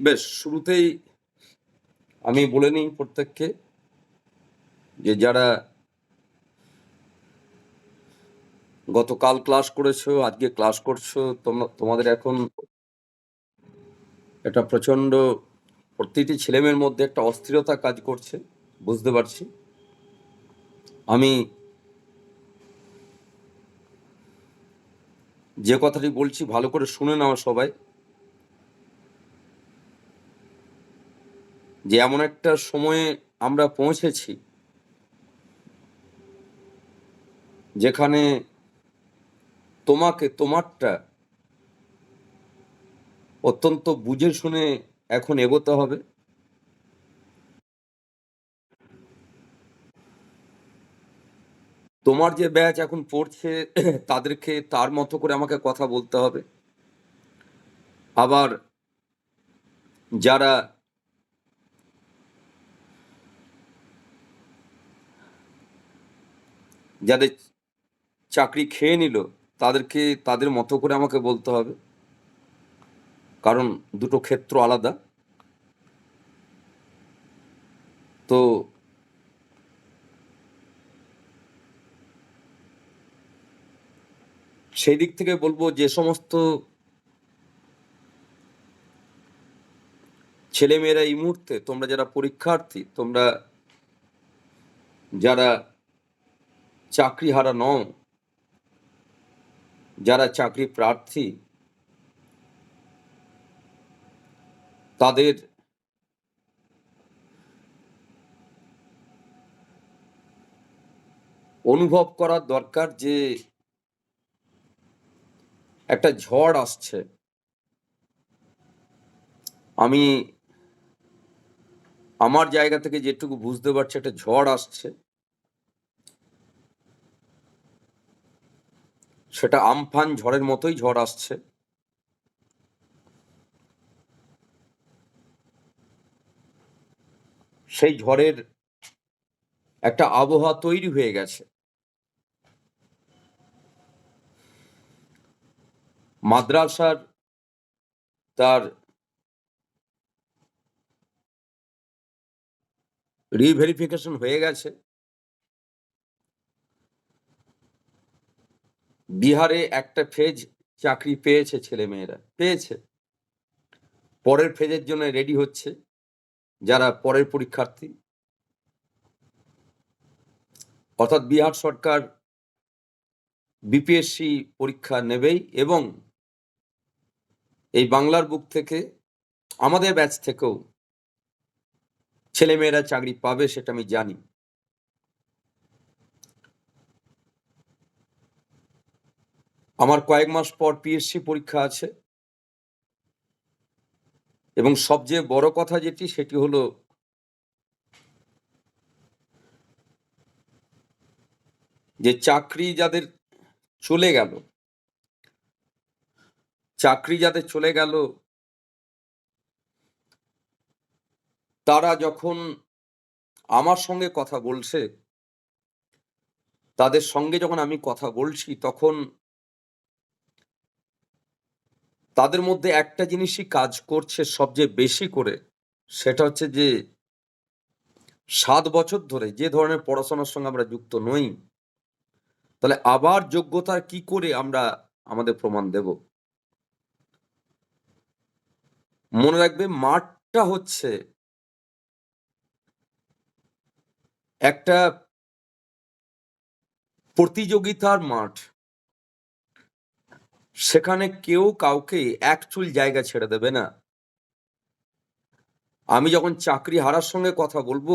বেশ, শুরুতেই আমি বলে নিই প্রত্যেককে যে যারা গতকাল ক্লাস করেছ, আজকে ক্লাস করছ তোমরা তোমাদের এখন একটা প্রচণ্ড প্রতিটি ছেলেমেয়ের মধ্যে একটা অস্থিরতা কাজ করছে, বুঝতে পারছি। আমি যে কথাটি বলছি ভালো করে শুনে নাও সবাই। যে এমন একটা সময়ে আমরা পৌঁছেছি যেখানে তোমাকে, তোমারটা অত্যন্ত বুঝে শুনে এখন এগোতে হবে। তোমার যে ব্যাচ এখন পড়ছে, তাদেরকে তার মতো করে আমাকে কথা বলতে হবে। আবার যারা যাদের চাকরি খেয়ে নিল, তাদেরকে, তাদের মতো করে আমাকে বলতে হবে। কারণ দুটো ক্ষেত্র আলাদা। তো সেই দিক থেকে বলব যে সমস্ত ছেলেমেয়েরা এই মুহূর্তে তোমরা যারা পরীক্ষার্থী, তোমরা যারা চাকরি হারা নও। যারা চাকরি প্রার্থী, তাদের অনুভব করার দরকার যে একটা ঝড় আসছে। আমি আমার জায়গা থেকে যেটুকু বুঝতে পারছি, একটা ঝড় আসছে। সেটা আমফান ঝড়ের মতোই ঝড় আসছে। সেই ঝড়ের একটা আবহাওয়া তৈরি হয়ে গেছে। মাদ্রাসার তার রিভেরিফিকেশন হয়ে গেছে। বিহারে একটা ফেজ চাকরি পেয়েছে ছেলে মেয়েরা পেয়েছে। পরের ফেজের জন্য রেডি হচ্ছে যারা পরের পরীক্ষার্থী। অর্থাৎ বিহার সরকার বিপিএসসি পরীক্ষা নেবেই এবং এই বাংলার বুক থেকে, আমাদের ব্যাচ থেকেও ছেলেমেয়েরা চাকরি পাবে সেটা আমি জানি। আমার কয়েক মাস পর পিএসসি পরীক্ষা আছে। এবং সবচেয়ে বড় কথা যেটি, সেটি হলো যে চাকরি যাদের চলে গেল, চাকরি যাদের চলে গেল, তারা যখন আমার সঙ্গে কথা বলছে, তাদের সঙ্গে যখন আমি কথা বলছি, তখন তাদের মধ্যে একটা জিনিসই কাজ করছে সবচেয়ে বেশি করে, সেটা হচ্ছে যে, সাত বছর ধরে যে ধরনের পড়াশোনার সঙ্গে আমরা যুক্ত নই, তাহলে আবার যোগ্যতা কি করে আমরা আমাদের প্রমাণ দেব? মনে রাখবে মাঠটা হচ্ছে একটা প্রতিযোগিতার মাঠ। সেখানে কেউ কাউকে এক চুল জায়গা ছেড়ে দেবে না। আমি যখন চাকরি হারার সঙ্গে কথা বলব,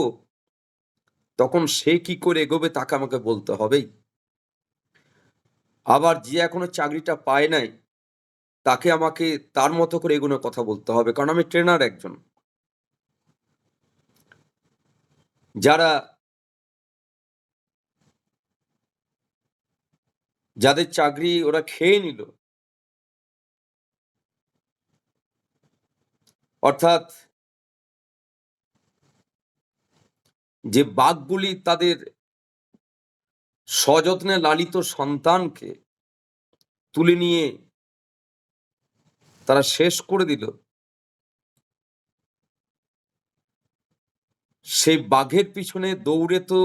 তখন সে কি করে এগোবে তাকে আমাকে বলতে হবেই। আবার যে এখনও চাকরিটা পায় নাই, তাকে আমাকে তার মতো করে এগুলো কথা বলতে হবে, কারণ আমি ট্রেনার একজন। যারা, যাদের চাকরি ওরা খেয়ে নিল অর্থাৎ যে বাঘগুলি তাদের সযত্নে লালিত সন্তানকে তুলে নিয়ে তারা শেষ করে দিল, সেই বাঘের পিছনে দৌড়ে তো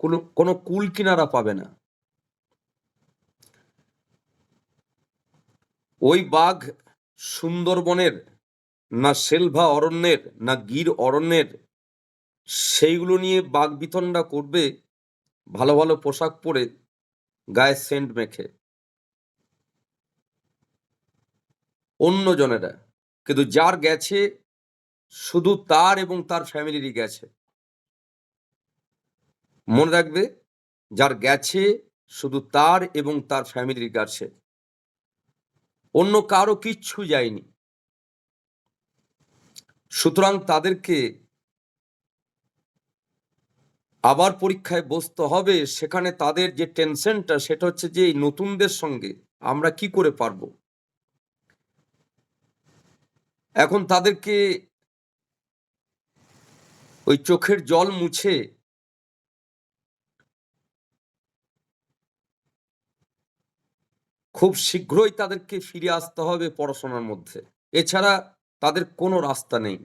কোনো কোনো কুল কিনারা পাবে না। ওই বাঘ সুন্দরবনের না সেলভা অরণ্যের, না গির অরণ্যের, সেইগুলো নিয়ে বাঘ বিতণ্ডা করবে, ভালো ভালো পোশাক পরে গায়ে সেন্ট মেখে। অন্য জনেরা, কিন্তু যার গেছে, শুধু তার এবং তার ফ্যামিলিরই গেছে। মনে রাখবে, যার গেছে, শুধু তার এবং তার ফ্যামিলির গেছে। অন্য কারও কিচ্ছু যায়নি। সুতরাং তাদেরকে আবার পরীক্ষায় বসতে হবে। সেখানে তাদের যে টেনশনটা, সেটা হচ্ছে যে এই নতুনদের সঙ্গে আমরা কি করে পারব? এখন তাদেরকে ওই চোখের জল মুছে খুব শীঘ্রই তাদেরকে ফিরে আসতে হবে পড়াশোনার মধ্যে। এছাড়া তাদের কোনো রাস্তা নেই।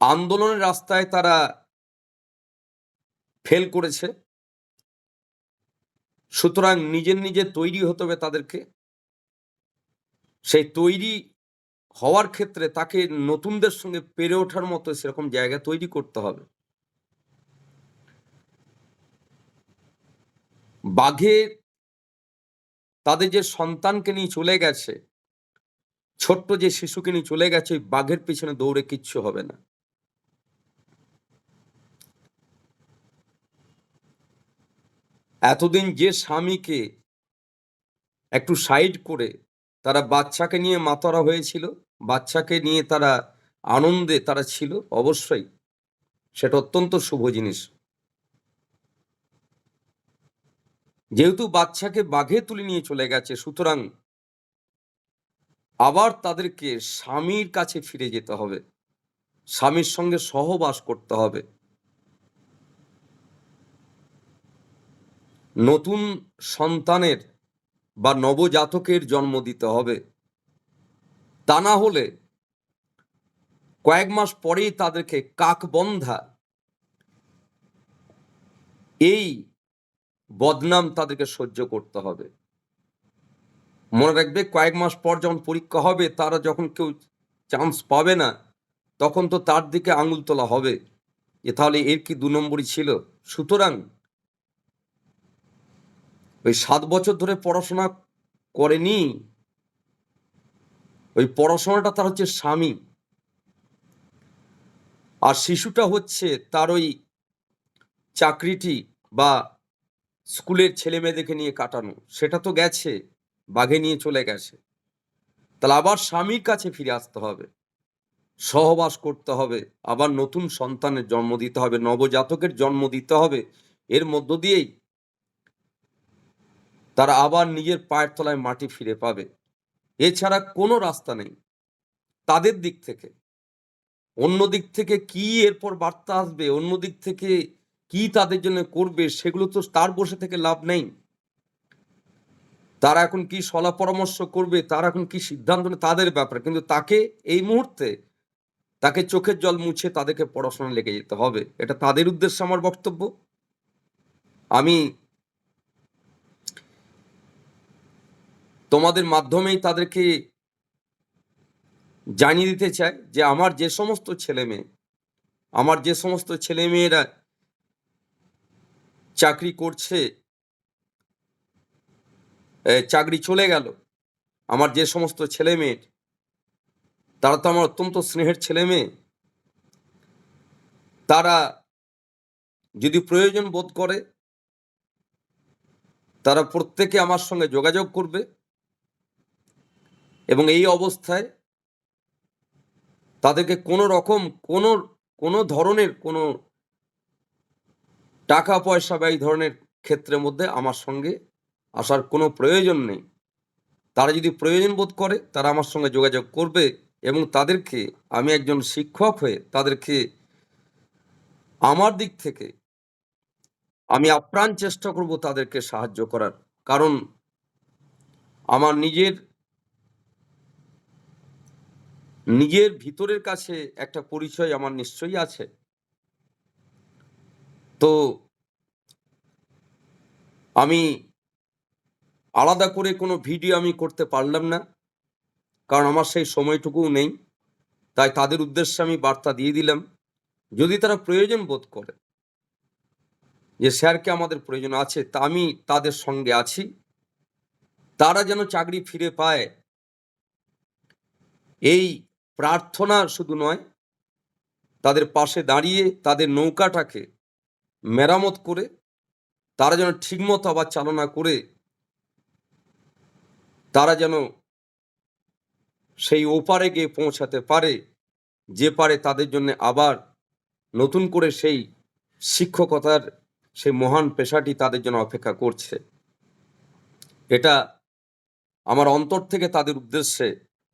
আন্দোলনের রাস্তায় তারা ফেল করেছে। সুতরাং নিজের নিজে তৈরি হতে হবে তাদেরকে। সেই তৈরি হওয়ার ক্ষেত্রে তাকে নতুনদের সঙ্গে পেরে ওঠার মতো সেরকম জায়গা তৈরি করতে হবে। বাঘে তাদের যে সন্তানকে নিয়ে চলে গেছে, ছোট্ট যে শিশুকে নিয়ে চলে গেছে, ওই বাঘের পিছনে দৌড়ে কিচ্ছু হবে না। এতদিন যে স্বামীকে একটু সাইড করে তারা বাচ্চাকে নিয়ে মাতারা হয়েছিল, বাচ্চাকে নিয়ে তারা আনন্দে তারা ছিল, অবশ্যই সেটা অত্যন্ত শুভ জিনিস। যেহেতু বাচ্চাকে বাঘে তুলে নিয়ে চলে গেছে, সুতরাং আবার তাদেরকে স্বামীর কাছে ফিরে যেতে হবে। স্বামীর সঙ্গে সহবাস করতে হবে। নতুন সন্তানের বা নবজাতকের জন্ম দিতে হবে। তা না হলে কয়েক মাস পরেই তাদেরকে কাকবন্ধা, এই বদনাম তাদেরকে সহ্য করতে হবে। মনে রাখবে, কয়েক মাস পর যখন পরীক্ষা হবে, তারা যখন কেউ চান্স পাবে না, তখন তো তার দিকে আঙুল তোলা হবে। যে তাহলে এর কি দু নম্বরই ছিল? সুতরাং ওই সাত বছর ধরে পড়াশোনা করেনি, ওই পড়াশোনাটা তার হচ্ছে স্বামী। আর শিশুটা হচ্ছে তার ওই চাকরিটি বা স্কুলের ছেলে মেয়েদেরকে নিয়ে কাটানো, সেটা তো গেছে, বাঘে নিয়ে চলে গেছে। তাহলে আবার স্বামীর কাছে ফিরে আসতে হবে। সহবাস করতে হবে, আবার নতুন সন্তানের জন্ম দিতে হবে, নবজাতকের জন্ম দিতে হবে। এর মধ্য দিয়েই তারা আবার নিজের পায়ের তলায় মাটি ফিরে পাবে। এছাড়া কোনো রাস্তা নেই। তাদের দিক থেকে। অন্য দিক থেকে কি এরপর বার্তা আসবে? অন্য দিক থেকে কি তাদের জন্য করবে সেগুলো তো তার বসে থেকে লাভ নেই। তারা এখন কি সলা পরামর্শ করবে, তারা এখন কি সিদ্ধান্ত তাদের ব্যাপারে। কিন্তু তাকে এই মুহূর্তে তাকে চোখের জল মুছে তাদেরকে পড়াশোনা লেগে যেতে হবে। এটা তাদের উদ্দেশ্যে আমার বক্তব্য। আমি তোমাদের মাধ্যমেই তাদেরকে জানিয়ে দিতে চাই যে আমার যে সমস্ত ছেলে মেয়ে আমার যে সমস্ত ছেলে মেয়েরা চাকরি করছে। চাকরি চলে গেল। আমার যে সমস্ত ছেলে মেয়ের তারা তো আমার অত্যন্ত স্নেহের ছেলে মেয়ে। তারা যদি প্রয়োজন বোধ করে, তারা প্রত্যেকে আমার সঙ্গে যোগাযোগ করবে এবং এই অবস্থায় তাদেরকে কোনো রকম কোনো কোনো ধরনের কোনো টাকা পয়সা বা এই ধরনের ক্ষেত্রের মধ্যে আমার সঙ্গে আসার কোনো প্রয়োজন নেই। তারা যদি প্রয়োজন বোধ করে, তারা আমার সঙ্গে যোগাযোগ করবে এবং তাদেরকে, আমি একজন শিক্ষক হয়ে তাদেরকে আমার দিক থেকে আমি আপ্রাণ চেষ্টা করব তাদেরকে সাহায্য করার। কারণ আমার নিজের নিজের ভিতরের কাছে একটা পরিচয় আমার নিশ্চয়ই আছে। তো আমি আলাদা করে কোনো ভিডিও আমি করতে পারলাম না, কারণ আমার সেই সময়টুকুও নেই। তাই তাদের উদ্দেশ্যে আমি বার্তা দিয়ে দিলাম, যদি তারা প্রয়োজন বোধ করে যে স্যারকে আমাদের প্রয়োজন আছে, তা আমি তাদের সঙ্গে আছি। তারা যেন চাকরি ফিরে পায়, এই প্রার্থনা শুধু নয়, তাদের পাশে দাঁড়িয়ে তাদের নৌকাটাকে মেরামত করে, তারা যেন ঠিকমতো আবার চালনা করে, তারা যেন সেই ওপারে গিয়ে পৌঁছাতে পারে, যে পারে তাদের জন্য আবার নতুন করে সেই শিক্ষকতার, সেই মহান পেশাটি তাদের জন্য অপেক্ষা করছে। এটা আমার অন্তর থেকে তাদের উদ্দেশ্যে,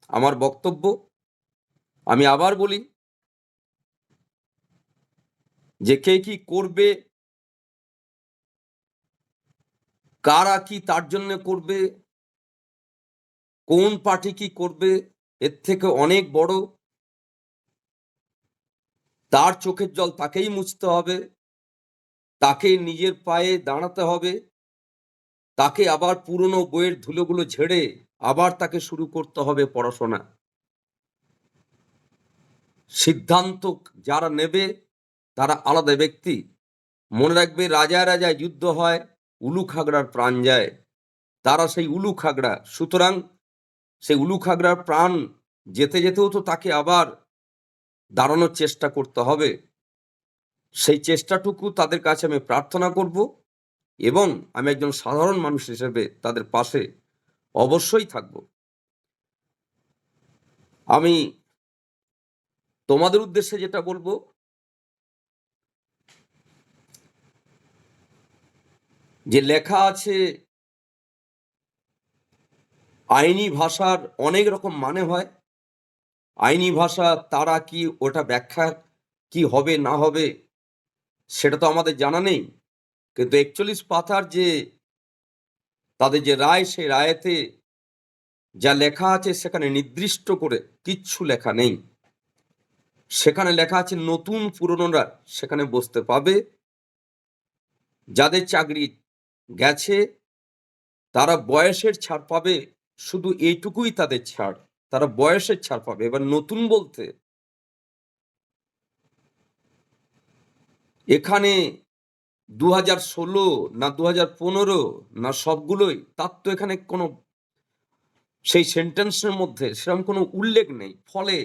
আমার বক্তব্য। আমি আবার বলি যে কে কি করবে? কারা কি তার জন্য করবে? কোন পার্টি কি করবে? এর থেকে অনেক বড়। তার চোখের জল তাকেই মুছতে হবে। তাকে নিজের পায়ে দাঁড়াতে হবে। তাকে আবার পুরনো বইয়ের ধুলোগুলো ঝেড়ে আবার তাকে শুরু করতে হবে পড়াশোনা। সিদ্ধান্ত যারা নেবে তারা আলাদা ব্যক্তি। মনে রাখবে রাজায় রাজায় যুদ্ধ হয় উলু খাগড়ার প্রাণ যায়। তারা সেই উলু খাগড়া সুতরাং সেই উলু খাগড়ার প্রাণ যেতে যেতেও তো তাকে আবার দাঁড়ানোর চেষ্টা করতে হবে। সেই চেষ্টাটুকু তাদের কাছে আমি প্রার্থনা করব এবং আমি একজন সাধারণ মানুষ হিসেবে তাদের পাশে অবশ্যই থাকব। আমি তোমাদের উদ্দেশ্যে যেটা বলব যে লেখা আছে, আইনি ভাষার অনেক রকম মানে হয়। আইনি ভাষা, তারা কি ওটা ব্যাখ্যা কি হবে, না হবে, সেটা তো আমাদের জানা নেই। কিন্তু একচল্লিশ পাতার যে, তাদের যে রায়, সেই রায়েতে যা লেখা আছে, সেখানে নির্দিষ্ট করে কিচ্ছু লেখা নেই। সেখানে লেখা আছে, নতুন পুরনোরা সেখানে বসতে পাবে যাদের চাকরি গেছে, তারা বয়সের ছাড় পাবে, শুধু এইটুকুই তাদের ছাড়। তারা বয়সের ছাড় পাবে। এবার নতুন বলতে, এখানে দু হাজার ষোলো না দু হাজার পনেরো না সবগুলোই, তার তো এখানে কোনো, সেই সেন্টেন্সের মধ্যে সেরকম কোনো উল্লেখ নেই। ফলে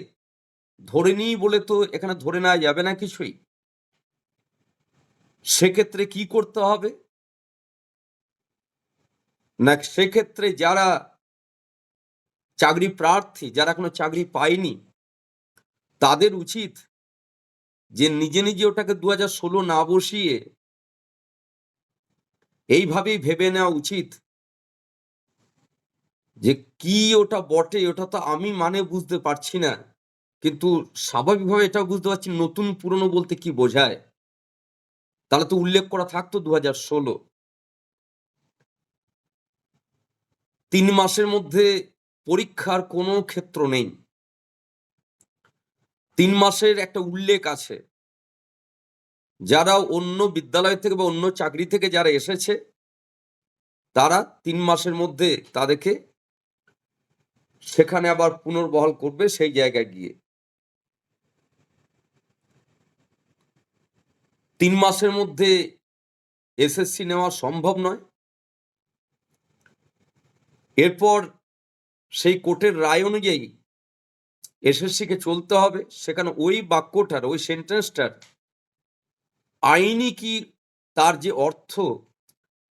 ধরে নিই বলে তো এখানে ধরে নেওয়া যাবে না কিছুই। সেক্ষেত্রে কি করতে হবে? না, সেক্ষেত্রে যারা চাকরি প্রার্থী, যারা কোনো চাকরি পায়নি, তাদের উচিত যে নিজে নিজে ওটাকে দু হাজার ষোলো না বসিয়ে এইভাবেই ভেবে নেওয়া উচিত যে কি ওটা বটে, ওটা তো আমি মানে বুঝতে পারছি না। কিন্তু স্বাভাবিকভাবে এটা বুঝতে পারছি নতুন পুরনো বলতে কি বোঝায়? তাহলে তো উল্লেখ করা থাকতো দু হাজার ষোলো। তিন মাসের মধ্যে পরীক্ষার কোনো ক্ষেত্র নেই। তিন মাসের একটা উল্লেখ আছে। যারা অন্য বিদ্যালয় থেকে বা অন্য চাকরি থেকে যারা এসেছে, তারা তিন মাসের মধ্যে তাদেরকে সেখানে আবার পুনর্বহাল করবে সেই জায়গায় গিয়ে। তিন মাসের মধ্যে এসএসসি নেওয়া সম্ভব নয়। এরপর সেই কোর্টের রায় অনুযায়ী এসএসসিকে চলতে হবে। সেখানে ওই বাক্যটার, ওই সেন্টেন্সটার আইনি কি তার যে অর্থ,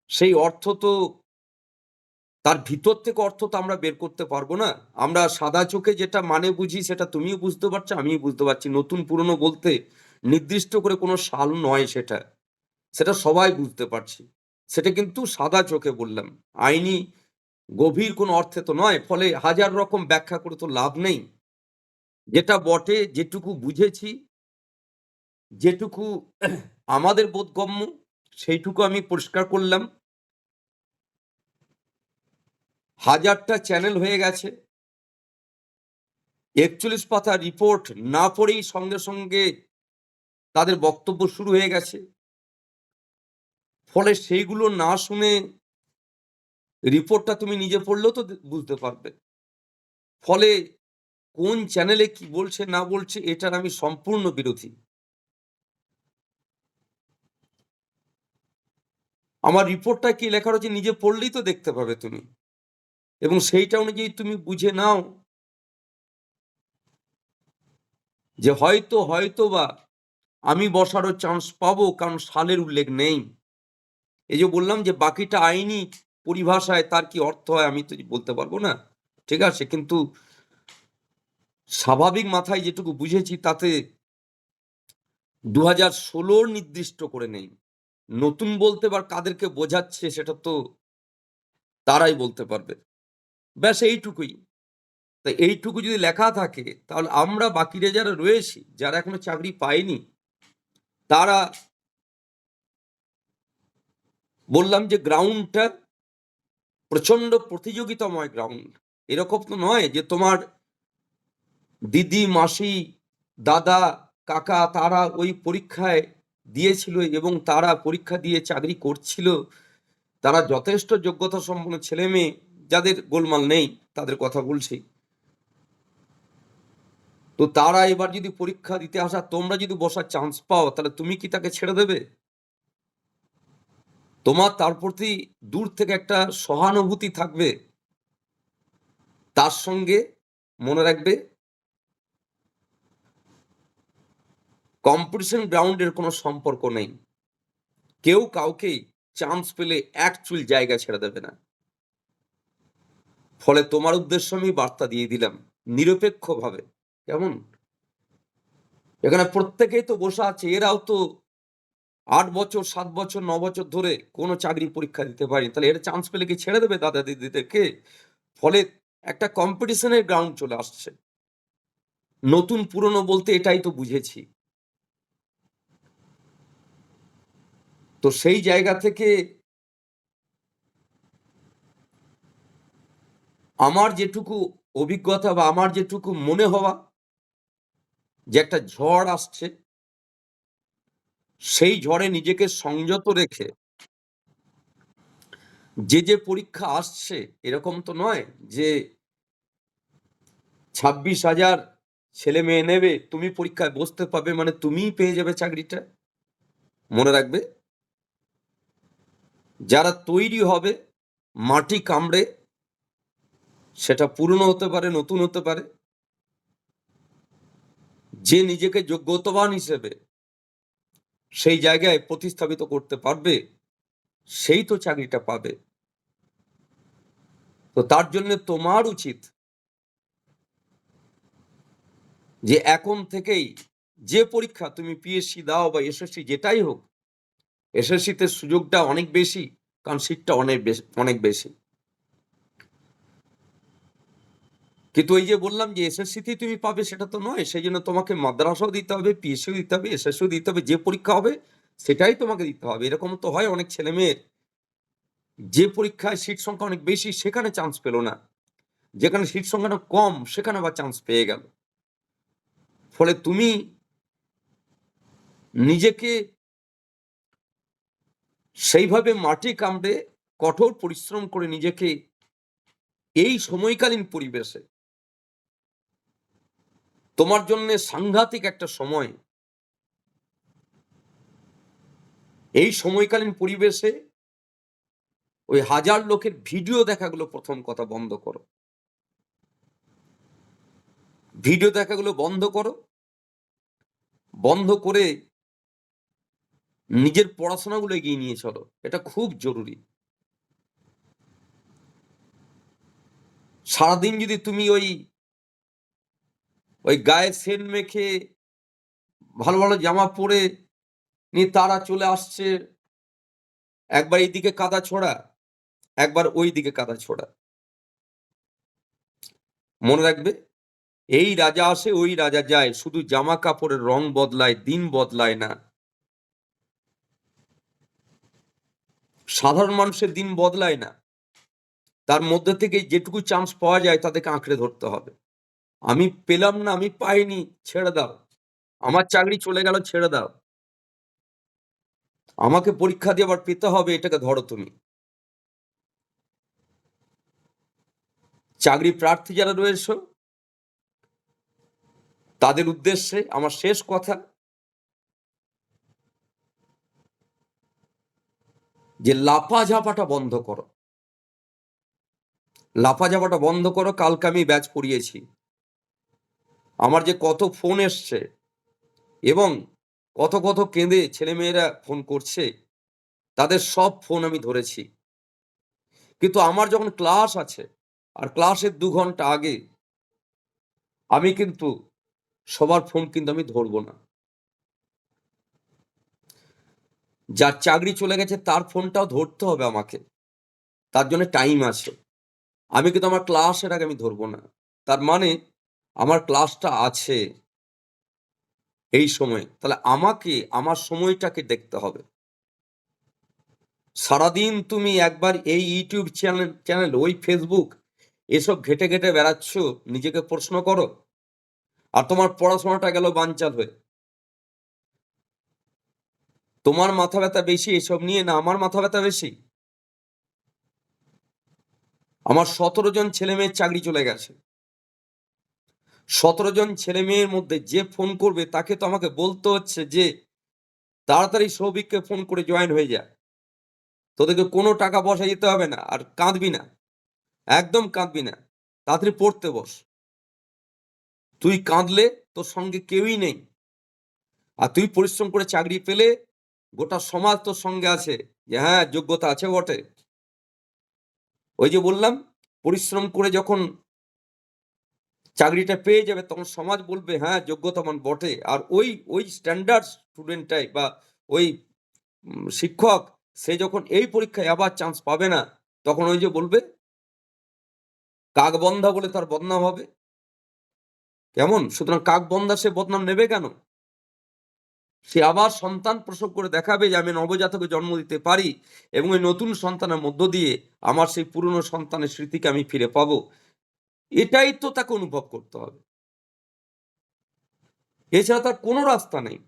সেই অর্থ তো তার ভিতর থেকে অর্থ তো আমরা বের করতে পারব না। আমরা সাদা চোখে যেটা মানে বুঝি সেটা তুমিও বুঝতে পারছ, আমিও বুঝতে পারছি। নতুন পুরনো বলতে নির্দিষ্ট করে কোনো সাল নয় সেটা। সেটা সবাই বুঝতে পারছি। সেটা কিন্তু সাদা চোখে বললাম। আইনি গভীর কোনো অর্থে তো নয়, ফলে হাজার রকম ব্যাখ্যা করে তো লাভ নেই। যেটা বটে, যেটুকু বুঝেছি, যেটুকু আমাদের বোধগম্য, সেইটুকু আমি পরিষ্কার করলাম। হাজারটা চ্যানেল হয়ে গেছে। একচল্লিশ পাতা রিপোর্ট না পড়েই সঙ্গে সঙ্গে তাদের বক্তব্য শুরু হয়ে গেছে। ফলে সেইগুলো না শুনে রিপোর্টটা তুমি নিজে পড়লেও তো বুঝতে পারবে। ফলে কোন চ্যানেলে কি বলছে, না বলছে, এটার আমি সম্পূর্ণ বিরোধী। আমার রিপোর্টটা কি লেখা রয়েছে নিজে পড়লেই তো দেখতে পাবে তুমি। এবং সেইটা অনুযায়ী তুমি বুঝে নাও যে হয়তো হয়তো বা আমি বসারও চান্স পাবো, কারণ সালের উল্লেখ নেই। এই যে বললাম যে বাকিটা আইনি পরিভাষায় তার কি অর্থ হয় আমি তো বলতে পারব না। ঠিক আছে, কিন্তু স্বাভাবিক মাথায় যেটুকু বুঝেছি তাতে দু হাজার ষোলোর নির্দিষ্ট করে নেই। নতুন বলতে বা কাদেরকে বোঝাচ্ছে সেটা তো তারাই বলতে পারবে। ব্যাস এইটুকুই। তা এইটুকু যদি লেখা থাকে, তাহলে আমরা বাকিরা যারা রয়েছি, যারা এখনও চাকরি পায়নি তারা বললাম যে গ্রাউন্ডটা প্রচণ্ড প্রতিযোগিতাময় গ্রাউন্ড এরকম তো নয় যে তোমার দিদি, মাসি, দাদা, কাকা তারা ওই পরীক্ষায় দিয়েছিল এবং তারা পরীক্ষা দিয়ে চাকরি করছিল। তারা যথেষ্ট যোগ্যতা সম্পন্ন ছেলে মেয়ে, যাদের গোলমাল নেই, তাদের কথা বলছি। তো তারা এবার যদি পরীক্ষা দিতে আসা, তোমরা যদি বসার চান্স পাও, তাহলে তুমি কি তাকে ছেড়ে দেবে? তোমার তার প্রতি দূর থেকে একটা সহানুভূতি থাকবে। তার সঙ্গে মনে রাখবে কম্পিটিশন গ্রাউন্ডের কোনো সম্পর্ক নেই। কেউ কাউকে চান্স পেলে এক চুল জায়গা ছেড়ে দেবে না। ফলে তোমার উদ্দেশ্য আমি বার্তা দিয়ে দিলাম, নিরপেক্ষভাবে। কেমন? এখানে প্রত্যেকেই তো বসে আছে, এরাও তো আট বছর, সাত বছর, ন বছর ধরে কোনো চাকরি পরীক্ষা দিতে পারেনি। তাহলে এর চান্স পেলে কি ছেড়ে দেবে দাদা দিদিদেরকে? ফলে একটা কম্পিটিশনের গ্রাউন্ড চলে আসছে। নতুন, পুরনো বলতে এটাই তো বুঝেছি। তো সেই জায়গা থেকে আমার যেটুকু অভিজ্ঞতা বা আমার যেটুকু মনে হওয়া যে একটা ঝড় আসছে সেই ঝড়ে নিজেকে সংযত রেখে যে যে পরীক্ষা আসছে, এরকম তো নয় যে ছাব্বিশ হাজার ছেলে মেয়ে নেবে, তুমি পরীক্ষায় বসতে পাবে মানে তুমিই পেয়ে যাবে চাকরিটা? মনে রাখবে? যারা তৈরি হবে, মাটি কামড়ে, সেটা পুরনো হতে পারে, নতুন হতে পারে। যে নিজেকে যোগ্যতবান হিসেবে সেই জায়গায় প্রতিস্থাপিত করতে পারবে, সেই তো চাকরিটা পাবে। তো তার জন্য তোমার উচিত যে এখন থেকেই যে পরীক্ষা তুমি পিএসসি দাও বা এসএসসি যেটাই হোক এসএসসিতে সুযোগটা অনেক বেশি, কারণ সিটটা অনেক বেশি অনেক বেশি। কিন্তু ওই যে বললাম যে এসএসসিতেই তুমি পাবে সেটা তো নয় সেই জন্য তোমাকে মাদ্রাসাও দিতে হবে, পিএসসিও দিতে হবে, এসএসসিও দিতে হবে, যে পরীক্ষা হবে সেটাই তোমাকে দিতে হবে। এরকম তো হয় অনেক ছেলে মেয়ের যে পরীক্ষায় সিট সংখ্যা অনেক বেশি, সেখানে চান্স পেল না। যেখানে সিট সংখ্যাটা কম, সেখানে আবার চান্স পেয়ে গেল। ফলে তুমি নিজেকে সেইভাবে মাটি কামড়ে কঠোর পরিশ্রম করে নিজেকে এই সময়কালীন পরিবেশে তোমার জন্য সাংঘাতিক একটা সময়। এই সময়কালীন পরিবেশে ওই হাজার লোকের ভিডিও দেখাগুলো প্রথম কথা বন্ধ করো। ভিডিও দেখাগুলো বন্ধ করো। বন্ধ করে নিজের পড়াশোনাগুলো এগিয়ে নিয়ে চলো। এটা খুব জরুরি। সারাদিন যদি তুমি ওই ওই গায়ে সেন মেখে ভালো ভালো জামা পরে নিয়ে তারা চলে আসছে। একবার এইদিকে কাদা ছোড়া, একবার ওই দিকে কাদা ছোড়া। মনে রাখবে, এই রাজা আসে, ওই রাজা যায়। শুধু জামা কাপড়ের রং বদলায়, দিন বদলায় না। সাধারণ মানুষের দিন বদলায় না। তার মধ্যে থেকে যেটুকু চান্স পাওয়া যায়, তাদেরকে আঁকড়ে ধরতে হবে। আমি পেলাম না, আমি পাইনি, ছেড়ে দাও। আমার চাকরি চলে গেল, ছেড়ে দাও। আমাকে পরীক্ষা দিয়ে আবার পেতে হবে, এটাকে ধরো তুমি। চাকরি প্রার্থী যারা রয়েছো তাদের উদ্দেশ্যে আমার শেষ কথা যে লাফাঝাপাটা বন্ধ করো লাফাঝাপাটা বন্ধ করো কালকে আমি ব্যাচ পড়িয়েছি আমার যে কত ফোন এসছে এবং কত কত কেঁদে ছেলেমেয়েরা ফোন করছে, তাদের সব ফোন আমি ধরেছি। কিন্তু আমার যখন ক্লাস আছে, আর ক্লাসের দু ঘণ্টা আগে, আমি কিন্তু সবার ফোন কিন্তু আমি ধরবো না। যার চাকরি চলে গেছে, তার ফোনটাও ধরতে হবে আমাকে। তার জন্য টাইম আছে। আমি কিন্তু আমার ক্লাসের আগে আমি ধরবো না। তার মানে আমার ক্লাসটা আছে এই সময়, তাহলে আমাকে, আমার সময়টাকে দেখতে হবে। সারাদিন তুমি একবার এই ইউটিউব চ্যানেল চ্যানেল, ওই ফেসবুক, এসব ঘেটে ঘেটে বেড়াচ্ছ, নিজেকে প্রশ্ন করো, আর তোমার পড়াশোনাটা গেল বাঞ্চাল হয়ে। তোমার মাথা ব্যথা বেশি, এসব নিয়ে না, আমার মাথা ব্যথা বেশি। আমার সতেরো জন ছেলে মেয়ের চাকরি চলে গেছে। সতেরো জন ছেলে মেয়ের মধ্যে যে ফোন করবে, তাকে তো আমাকে বলতে হচ্ছে যে, তাড়াতাড়ি সৌভিককে ফোন করে জয়েন হয়ে যায় তোদেরকে কোনো টাকা পয়সা দিতে হবে না, আর কাঁদবি না। একদম কাঁদবি না। তাড়াতাড়ি পড়তে বস। তুই কাঁদলে তোর সঙ্গে কেউই নেই। আর তুই পরিশ্রম করে চাকরি পেলে গোটা সমাজ তোর সঙ্গে আছে। যে হ্যাঁ যোগ্যতা আছে বটে। ওই যে বললাম, পরিশ্রম করে যখন চাকরিটা পেয়ে যাবে, তখন সমাজ বলবে হ্যাঁ যোগ্যতামান বটে। আর ওই ওই স্ট্যান্ডার্ড স্টুডেন্টটাই বা ওই শিক্ষক, সে যখন এই পরীক্ষায় আবার চান্স পাবে না, তখন ওই যে বলবে কাক বন্ধা বলে তার বদনাম হবে। কেমন? সুতরাং কাক বন্ধা সে বদনাম নেবে কেন? সে আবার সন্তান প্রসব করে দেখাবে যে, আমি নবজাতকে জন্ম দিতে পারি এবং ওই নতুন সন্তানের মধ্য দিয়ে আমার সেই পুরনো সন্তানের স্মৃতিকে আমি ফিরে পাবো। এটাই তো তাকে অনুভব করতে হবে। এছাড়া তার কোনো রাস্তা নেই।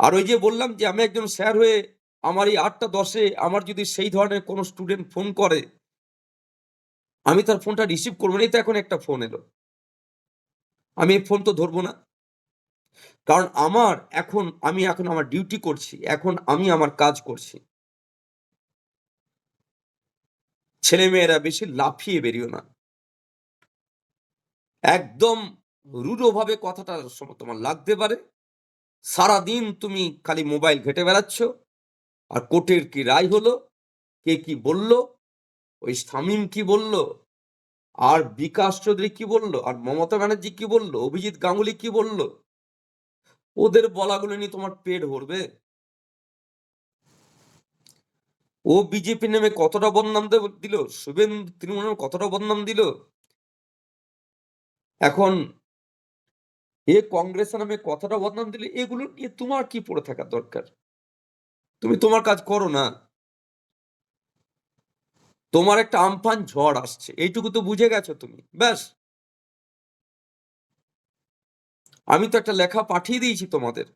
আর ওই যে বললাম যে আমি একজন স্যার হয়ে আমার এই আটটা দশে আমার যদি সেই ধরনের কোনো স্টুডেন্ট ফোন করে, আমি তার ফোনটা রিসিভ করব না, এই তো এখন একটা ফোন এলো। আমি এই ফোন তো ধরবো না। কারণ আমার এখন, আমি এখন আমার ডিউটি করছি, এখন আমি আমার কাজ করছি। ছেলে মেয়েরা বেশি লাফিয়ে বেরিও না। একদম রূঢ়ভাবে কথাটা তোমার লাগতে পারে। সারাদিন তুমি খালি মোবাইল ঘেটে বেড়াচ্ছ, আর কোর্টের কি রায় হলো, কে কি বলল, ওই শামীম কি বলল, আর বিকাশ চৌধুরী কি বলল, আর মমতা ব্যানার্জি কি বলল, অভিজিৎ গাঙ্গুলি কি বলল, ওদের বলাগুলো নিয়ে তোমার পেট ভরবে। ও বিজেপি নামে কতটা বদনাম দিল? শুভেন্দু তৃণমূল কতটা বদনাম দিল? এখন এ কংগ্রেস নামে কতটা বদনাম দিলে? এগুলো নিয়ে তোমার কি পড়ে থাকা দরকার? তুমি তোমার কাজ করো না। তোমার একটা আমফান ঝড় আসছে। এইটুকু তো বুঝে গেছো তুমি। ব্যাস। আমি তো একটা লেখা পাঠিয়ে দিয়েছি তোমাদের।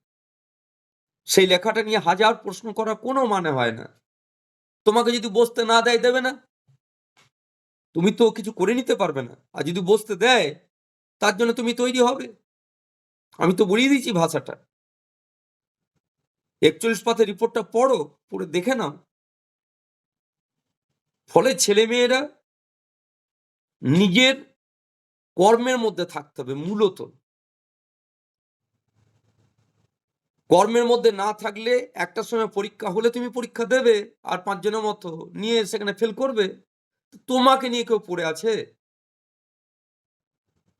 সেই লেখাটা নিয়ে হাজার প্রশ্ন করা কোনো মানে হয় না। তোমাকে যদি বসতে না দেয়, দেবে না। তুমি তো কিছু করে নিতে পারবে না। আর যদি বসতে দেয়, তার জন্য তুমি তৈরি হবে। আমি তো বলিয়ে দিয়েছি ভাষাটা। একচল্লিশ পাতের রিপোর্টটা পড়ো পড়ে দেখে নাও। ফলে ছেলে মেয়েরা নিজের কর্মের মধ্যে থাকতে হবে, মূলত। কর্মের মধ্যে না থাকলে একটা সময় পরীক্ষা হলে তুমি পরীক্ষা দেবে আর পাঁচজনের মতো নিয়ে সেখানে ফেল করবে। তোমাকে নিয়ে কেউ পড়ে আছে?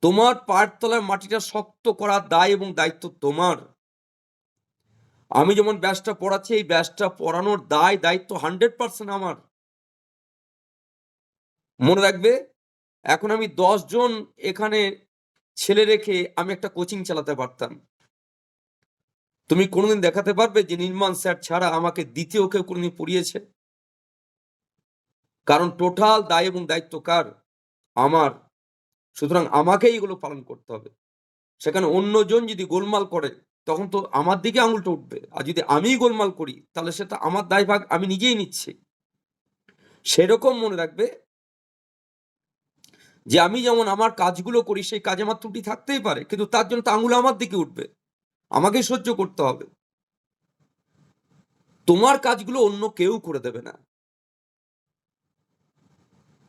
তোমার পায়ের তলার মাটিটা শক্ত করার দায় এবং দায়িত্ব তোমার। আমি যেমন ব্যাসটা পড়াচ্ছি, এই ব্যাসটা পড়ানোর দায়, দায়িত্ব হান্ড্রেড পার্সেন্ট আমার। মনে রাখবে, এখন আমি দশ জন এখানে ছেলে রেখে আমি একটা কোচিং চালাতে পারতাম। তুমি কোনোদিন দেখাতে পারবে যে নির্মাণ স্যার ছাড়া আমাকে দ্বিতীয় কেউ কোনোদিন পড়িয়েছে? কারণ টোটাল দায় এবং দায়িত্ব কার? আমার। সুতরাং আমাকেই এগুলো পালন করতে হবে। সেখানে অন্যজন যদি গোলমাল করে, তখন তো আমার দিকে আঙুলটা উঠবে। আর যদি আমিই গোলমাল করি, তাহলে সেটা আমার দায়ভাগ আমি নিজেই নিচ্ছি। সেরকম মনে রাখবে যে আমি যেমন আমার কাজগুলো করি, সেই কাজে আমার ত্রুটি থাকতেই পারে, কিন্তু তার জন্য তো আঙুল আমার দিকে উঠবে। আমাকে সহ্য করতে হবে। তোমার কাজগুলো অন্য কেউ করে দেবে না।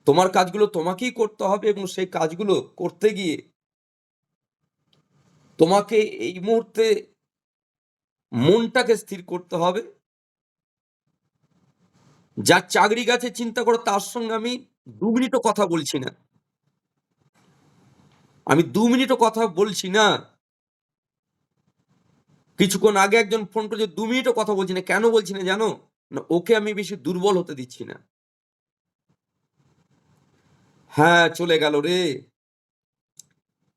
তোমার কাজগুলো তোমাকেই করতে হবে এবং সেই কাজগুলো করতে গিয়ে তোমাকে এই মুহূর্তে মনটাকে স্থির করতে হবে। যার চাকরি গেছে চিন্তা করো, তার সঙ্গে আমি দু মিনিটও কথা বলছি না। আমি দু মিনিটও কথা বলছি না। কিছুক্ষণ আগে একজন ফোন করেছে, দু মিনিটও কথা বলছি না, কেন বলছি না জানো? না, ওকে আমি বেশি দুর্বল হতে দিচ্ছি না। হ্যাঁ চলে গেল রে।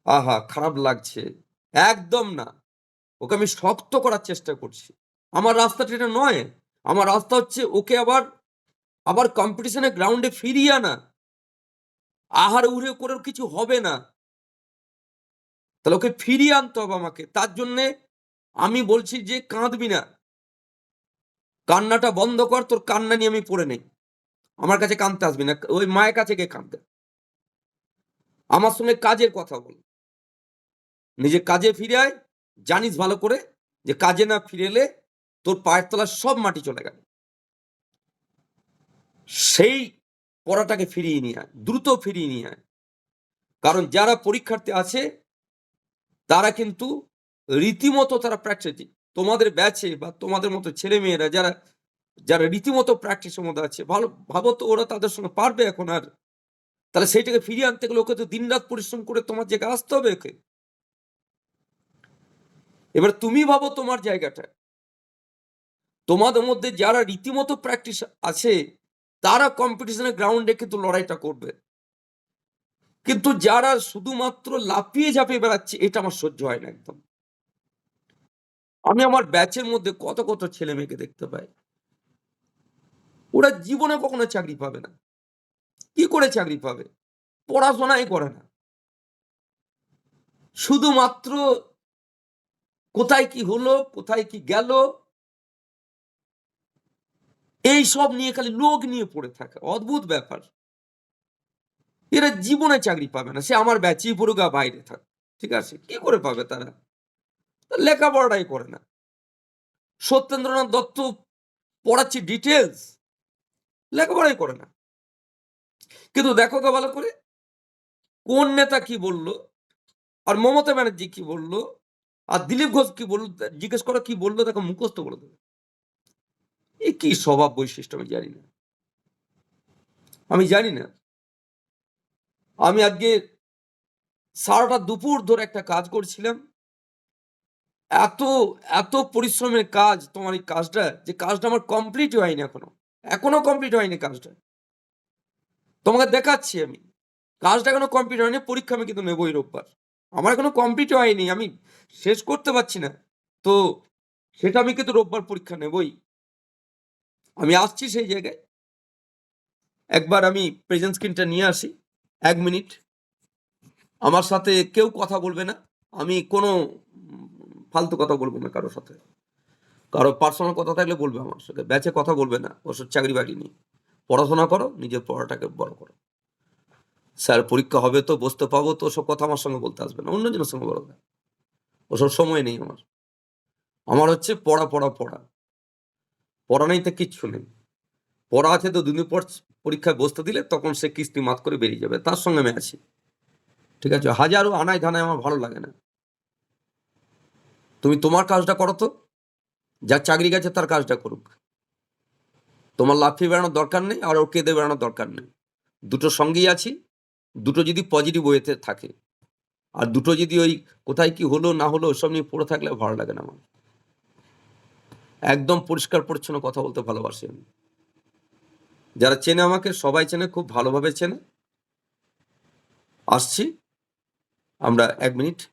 আহা, খারাপ লাগছে। একদম না। ওকে আমি শক্ত করার চেষ্টা করছি। আমার রাস্তাটা এটা নয়। আমার রাস্তা হচ্ছে ওকে আবার আবার কম্পিটিশনের গ্রাউন্ডে ফিরিয়ে আনা। আহার উড়ে করে কিছু হবে না। তাহলে ওকে ফিরিয়ে আনতে হবে আমাকে। তার জন্যে আমি বলছি যে কাঁদবি না। কান্নাটা বন্ধ কর, তোর কান্না নিয়ে আমি পড়ে নেই। আমার কাছে কাঁদতে আসবি না, ওই মায়ের কাছে গিয়ে কাঁদতে আমার সঙ্গে কাজের কথা বল। নিজে কাজে ফিরে আয়, জানিস ভালো করে যে কাজে না ফিরে এলে তোর পায়ের তলার সব মাটি চলে গেল। সেই পড়াটাকে ফিরিয়ে নিয়ে আয়, দ্রুত ফিরিয়ে নিয়ে আয়। কারণ যারা পরীক্ষার্থী আছে, তারা কিন্তু রীতিমতো তারা প্র্যাকটিস তোমাদের ব্যাচে বা তোমাদের মতো ছেলে মেয়েরা যারা যারা রীতিমতো প্র্যাকটিসের মধ্যে আছে, ভালো, ভাবো তো ওরা তাদের সঙ্গে পারবে এখন আর। তাহলে সেইটাকে ফিরিয়ে আনতে গেলে ওকে তো দিনরাত পরিশ্রম করে তোমার জায়গায় আসতে হবে ওকে। এবার তুমি ভাবো তোমার জায়গাটা। তোমাদের মধ্যে যারা রীতিমতো প্র্যাকটিস আছে, তারা কম্পিটিশনের গ্রাউন্ডে কিন্তু লড়াইটা করবে। কিন্তু যারা শুধুমাত্র লাফিয়ে ঝাঁপিয়ে বেড়াচ্ছে, এটা আমার সহ্য হয় না একদম। আমি আমার ব্যাচের মধ্যে কত কত ছেলে মেয়েকে দেখতে পাই। ওরা জীবনে কখনো চাকরি পাবে না। কি করে চাকরি পাবে? পড়াশোনাই করে না। শুধুমাত্র কোথায় কি হলো, কোথায় কি গেল, এই সব নিয়ে খালি লোক নিয়ে পড়ে থাকে। অদ্ভুত ব্যাপার। এরা জীবনে চাকরি পাবে না। সে আমার ব্যাচেই পড়ুক বাইরে থাক। ঠিক আছে? কি করে পাবে তারা? লেখাপড়াটাই করে না। সত্যেন্দ্রনাথ দত্ত পড়াচ্ছি ডিটেলস লেখাপড়াই করে না। কিন্তু দেখো তো ভালো করে, কোন নেতা কি বলল, আর মমতা ব্যানার্জি কি বলল, আর দিলীপ ঘোষ কি বলল, জিজ্ঞেস করা কি বলল দেখো মুখস্থ করে দেবে। এ কি স্বভাব বৈশিষ্ট্য আমি জানি না। আমি জানি না। আমি আজকে সারাটা দুপুর ধরে একটা কাজ করছিলাম এত এত পরিশ্রমের কাজ তোমার এই কাজটা, যে কাজটা আমার কমপ্লিট হয়নি এখনও। এখনও কমপ্লিট হয়নি কাজটা। তোমাকে দেখাচ্ছি আমি। কাজটা এখনও কমপ্লিট হয়নি, পরীক্ষা আমি কিন্তু নেবই রোববার। আমার এখনও কমপ্লিট হয়নি, আমি শেষ করতে পারছি না। তো সেটা আমি কিন্তু রোববার পরীক্ষা নেবই। আমি আসছি সেই জায়গায়। একবার আমি প্রেজেন্ট স্ক্রিনটা নিয়ে আসি, এক মিনিট আমার সাথে কেউ কথা বলবে না। আমি কোনো ফালতু কথা বলব না কারোর সাথে। কারও পার্সোনাল কথা থাকলে বলবে আমার সাথে। ব্যাচে কথা বলবে না। ওসব চাকরি বাকরি নেই। পড়াশোনা করো, নিজের পড়াটাকে বড় করো। স্যার, পরীক্ষা হবে তো, বসতে পাবো তো, ওসব কথা আমার সঙ্গে বলতে আসবে না। অন্যজনের সঙ্গে বলবে ওসব সময় নেই আমার। আমার হচ্ছে পড়া পড়া পড়া। পড়া নেই তো কিচ্ছু নেই। পড়া আছে তো দুদিন পর পরীক্ষায় বসতে দিলে তখন সে কিস্তি মাত করে বেরিয়ে যাবে। তার সঙ্গে আমি আছি। ঠিক আছে? হাজারো আনায় ধানায় আমার ভালো লাগে না। তুমি তোমার কাজটা করো তো। যার চাকরি গেছে তার কাজটা করুক। তোমার লাফিয়ে বেড়ানোর দরকার নেই আর ওর কেঁদে বেড়ানোর দরকার নেই। দুটো সঙ্গেই আছি, দুটো যদি পজিটিভ ওয়েতে থাকে। আর দুটো যদি ওই কোথায় কি হলো না হলো ওসব নিয়ে পড়ে থাকলে ভালো লাগে না আমার। একদম পরিষ্কার পরিচ্ছন্ন কথা বলতে ভালোবাসি আমি। যারা চেনে আমাকে, সবাই চেনে, খুব ভালোভাবে চেনে। আসছি। আমরা এক মিনিট